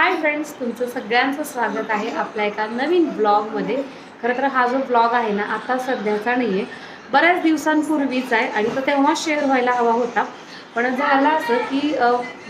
Hi friends तुमचं सगळ्यांचं स्वागत आहे आपल्या एका नवीन ब्लॉगमध्ये खरं तर हा जो ब्लॉग आहे ना आता सध्याचा नाही आहे बऱ्याच दिवसांपूर्वीच आहे आणि तो तेव्हा शेअर व्हायला हवा होता. पण झालं असं की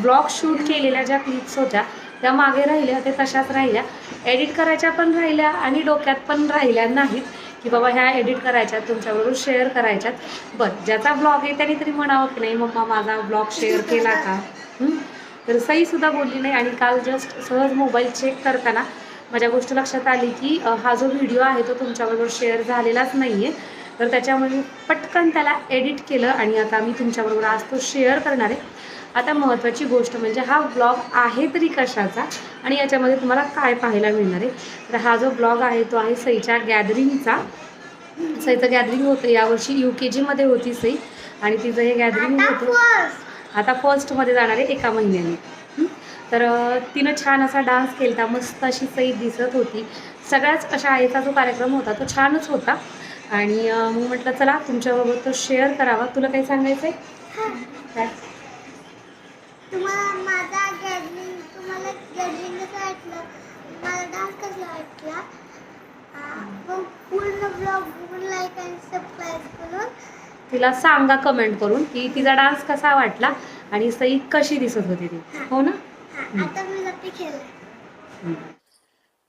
ब्लॉग शूट केलेल्या ज्या क्लिप्स होत्या त्या मागे राहिल्या ते तशाच राहिल्या. एडिट करायच्या पण राहिल्या आणि डोक्यात पण राहिल्या नाहीत की बाबा ह्या एडिट करायच्यात तुमच्याबरोबर शेअर करायच्यात. बरं ज्याचा ब्लॉग आहे त्याने तरी म्हणावं की नाही मम्मा माझा ब्लॉग शेअर केला का? हं? तर सईसुद्धा बोलली नाही आणि काल जस्ट सहज मोबाईल चेक करताना माझ्या गोष्ट लक्षात आली की हा जो व्हिडिओ आहे तो तुमच्याबरोबर शेअर झालेलाच नाही आहे तर त्याच्यामुळे मी पटकन त्याला एडिट केलं आणि आता मी तुमच्याबरोबर आज तो शेअर करणार आहे. आता महत्त्वाची गोष्ट म्हणजे हा ब्लॉग आहे तरी कशाचा आणि याच्यामध्ये तुम्हाला काय पाहायला मिळणार आहे? तर हा जो ब्लॉग आहे तो आहे सईच्या गॅदरिंगचा सईचं गॅदरिंग होतं. यावर्षी यू के जीमध्ये होती सई आणि तिचं हे गॅदरिंग होतं. आता फर्स्टमध्ये जाणार आहे एका महिन्याने? तर तिनं छान असा डान्स केला मस्त अशी सई दिसत होती. सगळ्याच अशा आईचा जो कार्यक्रम होता तो छानच होता. आणि मग म्हटलं चला तुमच्याबरोबर तो शेअर करावा. तुला काही सांगायचं आहे काय? पूर्ण ब्लॉग लाईक आणि सबस्क्राईब करून तिला सांगा कमेंट करून की तिचा डान्स कसा वाटला आणि सई कशी दिसत होती ती. हो. ना? आता मी जाते खेळायला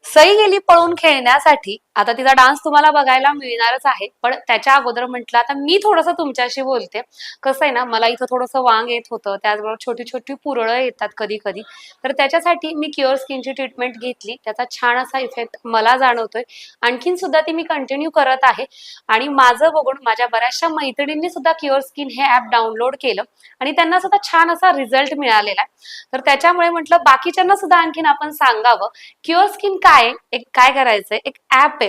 सई गेली पळून खेळण्यासाठी आता तिचा डान्स तुम्हाला बघायला मिळणारच आहे पण त्याच्या अगोदर म्हटलं आता मी थोडंसं तुमच्याशी बोलते. कसं आहे ना मला इथं थोडंसं वांग येत होतं त्याचबरोबर छोटी छोटी पुरळं येतात कधी कधी तर त्याच्यासाठी मी क्युअर स्किनची ट्रीटमेंट घेतली. त्याचा छान असा इफेक्ट मला जाणवतोय. आणखीन सुद्धा ती मी कंटिन्यू करत आहे. आणि माझं बघून माझ्या बऱ्याचशा मैत्रिणींनी सुद्धा क्युअर स्किन हे ऍप डाउनलोड केलं आणि त्यांना सुद्धा छान असा रिझल्ट मिळालेला आहे. तर त्याच्यामुळे म्हटलं बाकीच्यांना सुद्धा आणखीन आपण सांगावं क्युअर स्किन काय आहे? एक काय करायचंय? एक ऍप आहे.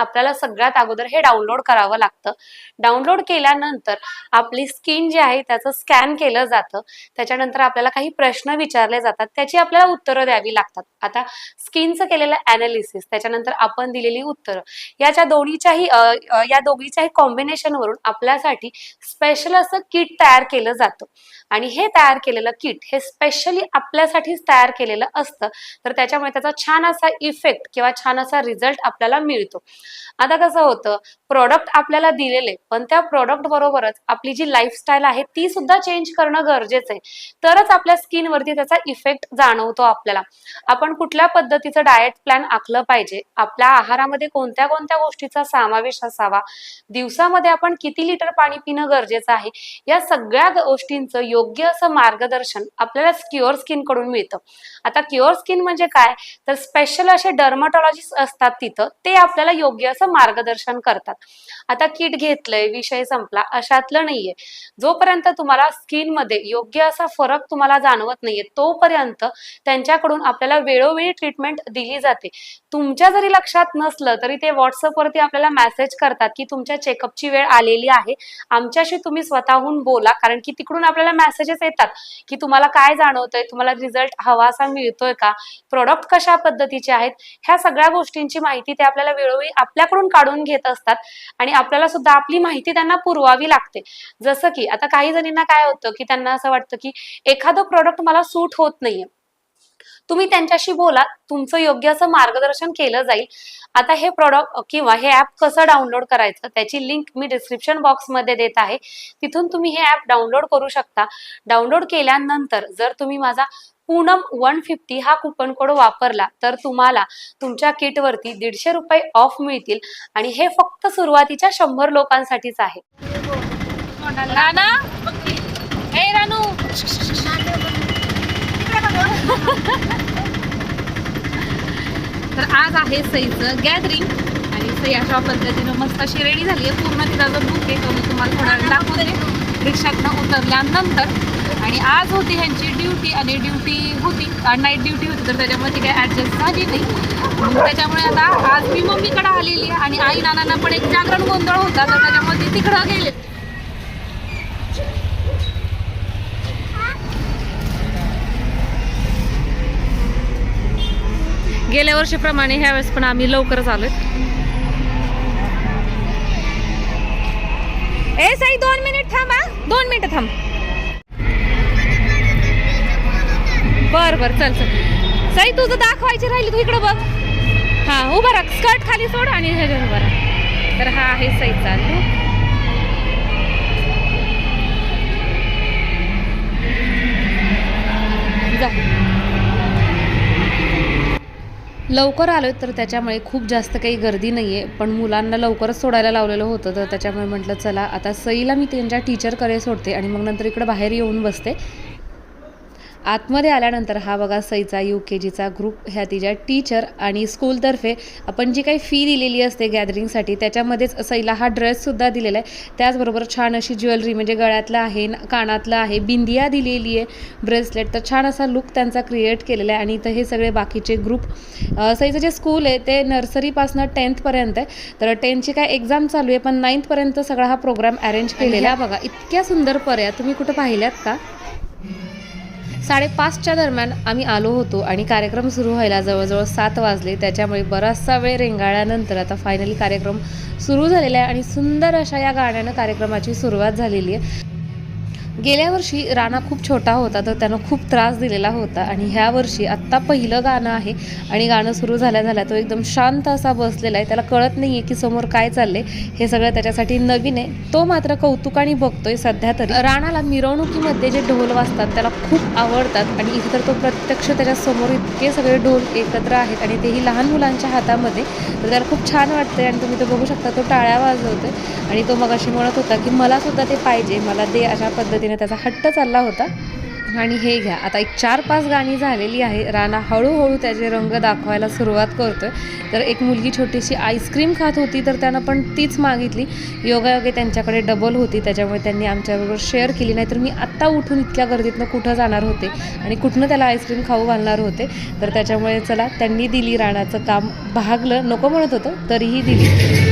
आपल्याला सगळ्यात अगोदर हे डाउनलोड करावं लागतं. डाउनलोड केल्यानंतर आपली स्किन जी आहे त्याचं स्कॅन केलं जातं. त्याच्यानंतर आपल्याला काही प्रश्न विचारले जातात. त्याची आपल्याला उत्तरं द्यावी लागतात. आता स्किनचं केलेलं अनालिसिस त्याच्यानंतर आपण दिलेली उत्तरं. याच्या दोन्हीच्याही या दोघीच्याही कॉम्बिनेशनवरून आपल्यासाठी स्पेशल असं किट तयार केलं जातं. आणि हे तयार केलेलं किट हे स्पेशली आपल्यासाठीच तयार केलेलं असतं. तर त्याच्यामुळे त्याचा छान असा इफेक्ट किंवा छान असा रिझल्ट आपल्याला मिळतो. आता कसं होतं प्रॉडक्ट आपल्याला दिलेले पण त्या प्रॉडक्ट बरोबरच आपली जी लाईफस्टाईल आहे ती सुद्धा चेंज करणं गरजेचं आहे. तरच आपल्या स्किनवरती त्याचा इफेक्ट जाणवतो आपल्याला. आपण कुठल्या पद्धतीचं डाएट प्लॅन आखलं पाहिजे आपल्या आहारामध्ये कोणत्या कोणत्या गोष्टीचा समावेश असावा दिवसामध्ये आपण किती लिटर पाणी पिणं गरजेचं आहे या सगळ्या गोष्टींचं योग्य असं मार्गदर्शन आपल्याला क्युअर स्किनकडून मिळतं. आता क्युअर स्किन म्हणजे काय? तर स्पेशल असे डर्मॅटॉलॉजिस्ट असतात तिथं ते आपल्याला योग्य असं मार्गदर्शन करतात. आता किट घेतलंय विषय संपला अशातलं नाहीये. जोपर्यंत तुम्हाला स्किनमध्ये योग्य असा फरक तुम्हाला जाणवत नाहीये तोपर्यंत त्यांच्याकडून आपल्याला वेळोवेळी ट्रीटमेंट दिली जाते. तुमच्या जरी लक्षात नसलं तरी ते व्हॉट्सअपवरती आपल्याला मेसेज करतात की तुमच्या चेकअपची वेळ आलेली आहे. आमच्याशी तुम्ही स्वतःहून बोला कारण की तिकडून आपल्याला मेसेजेस येतात की तुम्हाला काय जाणवतंय तुम्हाला रिझल्ट हवा असा मिळतोय का प्रोडक्ट कशा पद्धतीचे आहेत ह्या सगळ्या गोष्टींची माहिती ते आपल्याला वेळोवेळी आपल्याकडून काढून घेत असतात. आणि आपल्याला सुद्धा आपली माहिती त्यांना पुरवावी लागते. जसं की आता काही जणींना काय होतं की त्यांना असं वाटतं की एखादं प्रोडक्ट मला सूट होत नाहीये. तुम्ही त्यांच्याशी बोला तुमचं योग्य असं मार्गदर्शन केलं जाईल. आता हे प्रॉडक्ट किंवा हे ऍप कसं डाउनलोड करायचं त्याची लिंक मी डिस्क्रिप्शन बॉक्समध्ये देत आहे. तिथून तुम्ही हे ऍप डाउनलोड करू शकता. डाउनलोड केल्यानंतर जर तुम्ही माझा पूनम वन फिफ्टी हा कुपन कोड वापरला तर तुम्हाला तुमच्या किटवरती दीडशे रुपये ऑफ मिळतील आणि हे फक्त सुरुवातीच्या शंभर लोकांसाठीच आहे. रानू. तर आज आहे सईचं गॅदरिंग आणि सई अशा पद्धतीनं मस्त अशी रेडी झाली आहे. पूर्ण तिला जो बुक आहे तो मी तुम्हाला थोडा दाखवून दाखवते रिक्षातनं उतरल्यानंतर. आणि आज होती ह्यांची ड्युटी आणि ड्युटी होती. नाईट ड्युटी होती तर त्याच्यामुळे ती काही ॲडजस्ट झाली नाही. मग त्याच्यामुळे आता आज मी मम्मीकडे आलेली आहे आणि आई नानांना पण एक जागरण गोंधळ होता तर त्याच्यामुळे ती तिकडं गेले गेल्या वर्षीप्रमाणे ह्या वेळेस पण आम्ही लवकरच आलोय. ए साई दोन मिनिट थांब. हा दोन मिनिट थांब. बर बर चल चल. साई तुझं दाखवायची राहिली तू इकडं बघ. हा उभा राहा. स्कर्ट खाली सोड आणि ह्याच्यावर उभा राहा. तर हा आहे साई चालू. जा. लवकर आलो तर त्याच्यामुळे खूप जास्त काही गर्दी नाही आहे पण मुलांना लवकरच सोडायला लावलेलं होतं तर त्याच्यामुळे म्हटलं चला आता सईला मी त्यांच्या टीचरकडे सोडते आणि मग नंतर इकडं बाहेर येऊन बसते. आतमध्ये आल्यानंतर हा बघा सईचा यू के जीचा ग्रुप ह्या तिच्या टीचर आणि स्कूलतर्फे आपण जी काही फी दिलेली असते गॅदरिंगसाठी त्याच्यामध्येच सईला हा ड्रेससुद्धा दिलेला आहे. त्याचबरोबर छान अशी ज्वेलरी म्हणजे गळ्यातलं आहे कानातलं आहे बिंदिया दिलेली आहे ब्रेसलेट तर छान असा लुक त्यांचा क्रिएट केलेला आहे. आणि इथं हे सगळे बाकीचे ग्रुप सईचं जे स्कूल आहे ते नर्सरीपासून टेन्थपर्यंत आहे. तर टेन्थची काय एक्झाम चालू आहे पण नाईन्थपर्यंत सगळा हा प्रोग्राम अरेंज केलेला आहे. बघा इतक्या सुंदर पर्या तुम्ही कुठं पाहिल्यात का? साडेपाचच्या दरम्यान आम्ही आलो होतो आणि कार्यक्रम सुरू व्हायला जवळजवळ सात वाजले. त्याच्यामुळे बराचसा वेळ रेंगाळल्यानंतर आता फायनली कार्यक्रम सुरू झालेला आहे आणि सुंदर अशा या गाण्यानं कार्यक्रमाची सुरुवात झालेली आहे. गेल्या वर्षी राणा खूप छोटा होता तर त्यानं खूप त्रास दिलेला होता. आणि ह्या वर्षी आत्ता पहिलं गाणं आहे आणि गाणं सुरू झाल्या झाल्या तो एकदम शांत असा बसलेला आहे. त्याला कळत नाही आहे की समोर काय चाललंय. हे सगळं त्याच्यासाठी नवीन आहे. तो मात्र कौतुकाने बघतोय सध्या तरी. राणाला मिरवणुकीमध्ये जे ढोल वाजतात त्याला खूप आवडतात. आणि इथे तर तो प्रत्यक्ष त्याच्यासमोर इतके सगळे ढोल एकत्र आहेत आणि तेही लहान मुलांच्या हातामध्ये. तर त्याला खूप छान वाटतंय आणि तुम्ही तो बघू शकता तो टाळ्या वाजवतोय. आणि तो मग अशी म्हणत होता की मला सुद्धा ते पाहिजे. मला दे अशा पद्धती पद्धतीने त्याचा हट्ट चालला होता. आणि हे घ्या. आता एक चार पाच गाणी झालेली आहे. राणा हळूहळू त्याचे रंग दाखवायला सुरुवात करतो तर एक मुलगी छोटीशी आईस्क्रीम खात होती तर त्यानं पण तीच मागितली. योगायोगे त्यांच्याकडे डबल होती. त्याच्यामुळे त्यांनी आमच्याबरोबर शेअर केली. नाही तर मी आत्ता उठून इतक्या गर्दीतनं कुठं जाणार होते? आणि कुठनं त्याला आईस्क्रीम खाऊ घालणार होते? तर त्याच्यामुळे चला त्यांनी दिली राणाचं काम. भागलं नको म्हणत होतं तरीही दिली.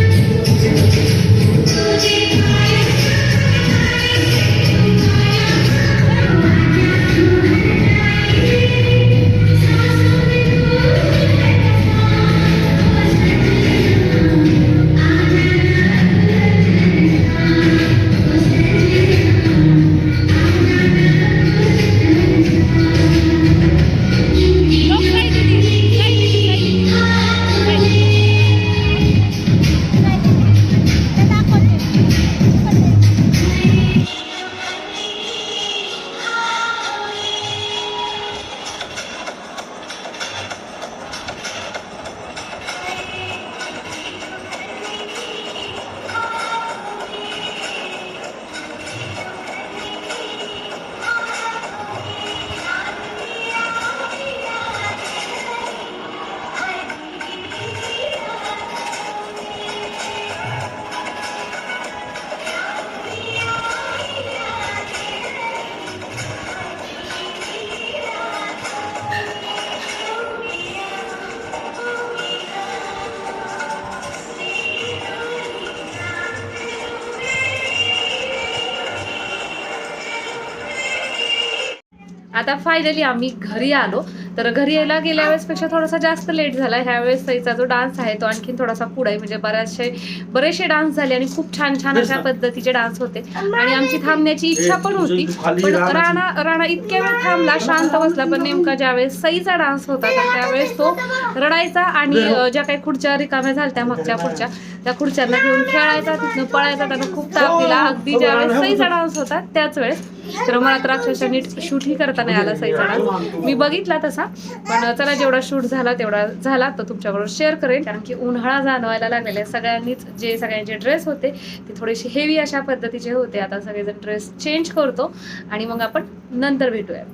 आता फायनली आम्ही घरी आलो. तर घरी यायला गेल्या वेळेसपेक्षा थोडासा जास्त लेट झाला. ह्या वेळेस सईचा जो डान्स आहे तो आणखीन थोडासा पुढे म्हणजे बऱ्याचशे बरेचसे डान्स झाले आणि खूप छान छान अशा पद्धतीचे डान्स होते. आणि आमची थांबण्याची इच्छा पण होती. पण राणा राणा इतक्या वेळ थांबला शांत बसला. पण नेमका ज्यावेळेस सईचा डान्स होता तर त्यावेळेस तो रडायचा आणि ज्या काही खुर्च्या रिकाम्या झाल्या मागच्या खुर्च्या त्या खुर्च्यांना घेऊन खेळायचा तिथनं पळायचा त्यानं खूप ताप दिला. अगदी ज्यावेळेस सईचा डान्स होता त्याच वेळेस तर मला तर अक्षरशः नीट शूटही करता नाही आला सईचा डान्स मी बघितला तसा पण चला जेवढा शूट झाला तेवढा झाला तो तुमच्याबरोबर शेअर करेन. कारण की उन्हाळा जाणवायला लागलेला आहे. सगळ्यांनीच जे सगळ्यांचे ड्रेस होते ते थोडेसे हेवी अशा पद्धतीचे होते. आता सगळेजण ड्रेस चेंज करतो आणि मग आपण नंतर भेटूयात.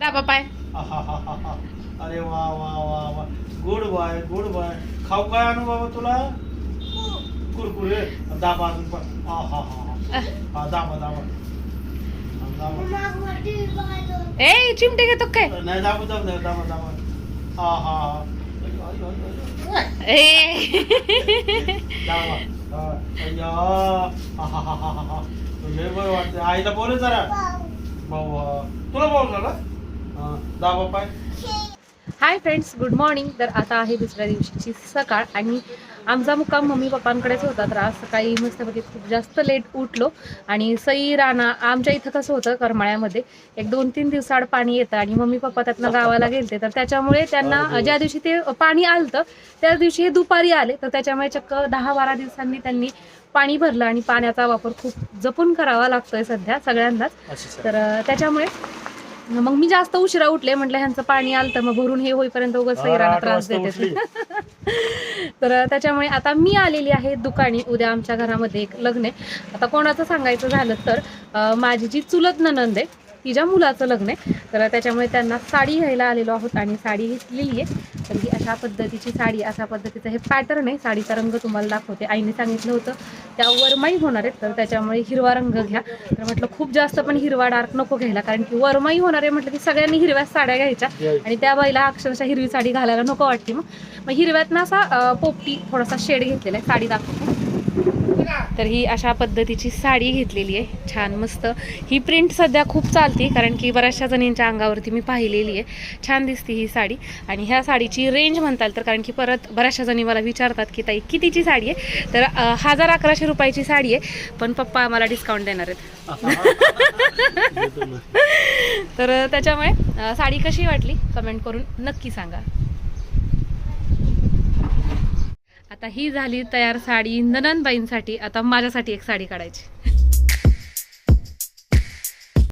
दाबा पाय. अरे वा वा वा वा. गुड बाय गुड बाय खाऊ काय आणू बाबा तुला? कुरकुरे. दाबा अजून पण. आहाहाहा. हा दाबा दाबा हा, दाबा. ए चिमटे घेतो काय? नाही दाबा दाबा दाबा दाबा हा हा हा. हा. आईला बोल जरा. भाऊ. तुला बोल झाला दाबा पाय. हाय फ्रेंड्स गुड मॉर्निंग तर आता आहे दुसऱ्या दिवशीची सकाळ आणि आमचा मुक्काम मम्मी पप्पांकडेच होता तर आज सकाळी मस्तपैकी खूप जास्त लेट उठलो. आणि सई राणा आमच्या इथं कसं होतं करमाळ्यामध्ये एक दोन तीन दिवसाआड पाणी येतं आणि मम्मी पप्पा त्यातनं गावाला गेलते. तर त्याच्यामुळे त्यांना ज्या दिवशी ते पाणी आलतं त्याच दिवशी हे दुपारी आले. तर त्याच्यामुळे चक्क दहा बारा दिवसांनी त्यांनी पाणी भरलं आणि पाण्याचा वापर खूप जपून करावा लागतोय सध्या सगळ्यांनाच. तर त्याच्यामुळे मग मी जास्त उशिरा उठले म्हटलं ह्यांचं पाणी आलं तर मग भरून हे होईपर्यंत उगाच सैराला त्रास देते तर त्याच्यामुळे आता मी आलेली आहे दुकानी उद्या आमच्या घरामध्ये एक लग्न आहे. आता कोणाचं सांगायचं झालं तर माझी जी चुलत ननंद आहे तिच्या मुलाचं लग्न आहे. तर त्याच्यामुळे त्यांना साडी घ्यायला आलेलो आहोत आणि साडी घेतलेली आहे. तर ही अशा पद्धतीची साडी अशा पद्धतीचं हे पॅटर्न आहे. साडीचा रंग तुम्हाला दाखवते. आईने सांगितलं होतं त्या वरमाई होणार आहेत. तर त्याच्यामुळे हिरवा रंग घ्या. तर म्हटलं खूप जास्त पण हिरवा डार्क नको घ्यायला. कारण की वरमाई होणार आहे म्हटलं की सगळ्यांनी हिरव्या साड्या घ्यायच्या. आणि त्या बाईला अक्षरशः हिरवी साडी घालायला नको वाटते मग. मग हिरव्यात ना असा पोपटी थोडासा शेड घेतलेला आहे. साडी दाखवते. तर ही अशा पद्धतीची साडी घेतलेली आहे. छान मस्त. ही प्रिंट सध्या खूप चालते कारण की बऱ्याचशा जणींच्या अंगावरती मी पाहिलेली आहे. छान दिसते ही साडी. आणि ह्या साडीची रेंज म्हणता येईल तर कारण की परत बऱ्याचशा जणी मला विचारतात की ताई कितीची साडी आहे? तर हजार अकराशे रुपयाची साडी आहे. पण पप्पा आम्हाला डिस्काउंट देणार आहेत. तर त्याच्यामुळे साडी कशी वाटली? कमेंट करून नक्की सांगा. आता ही झाली तयार साडी नननबाईंसाठी आता माझ्यासाठी एक साडी काढायची.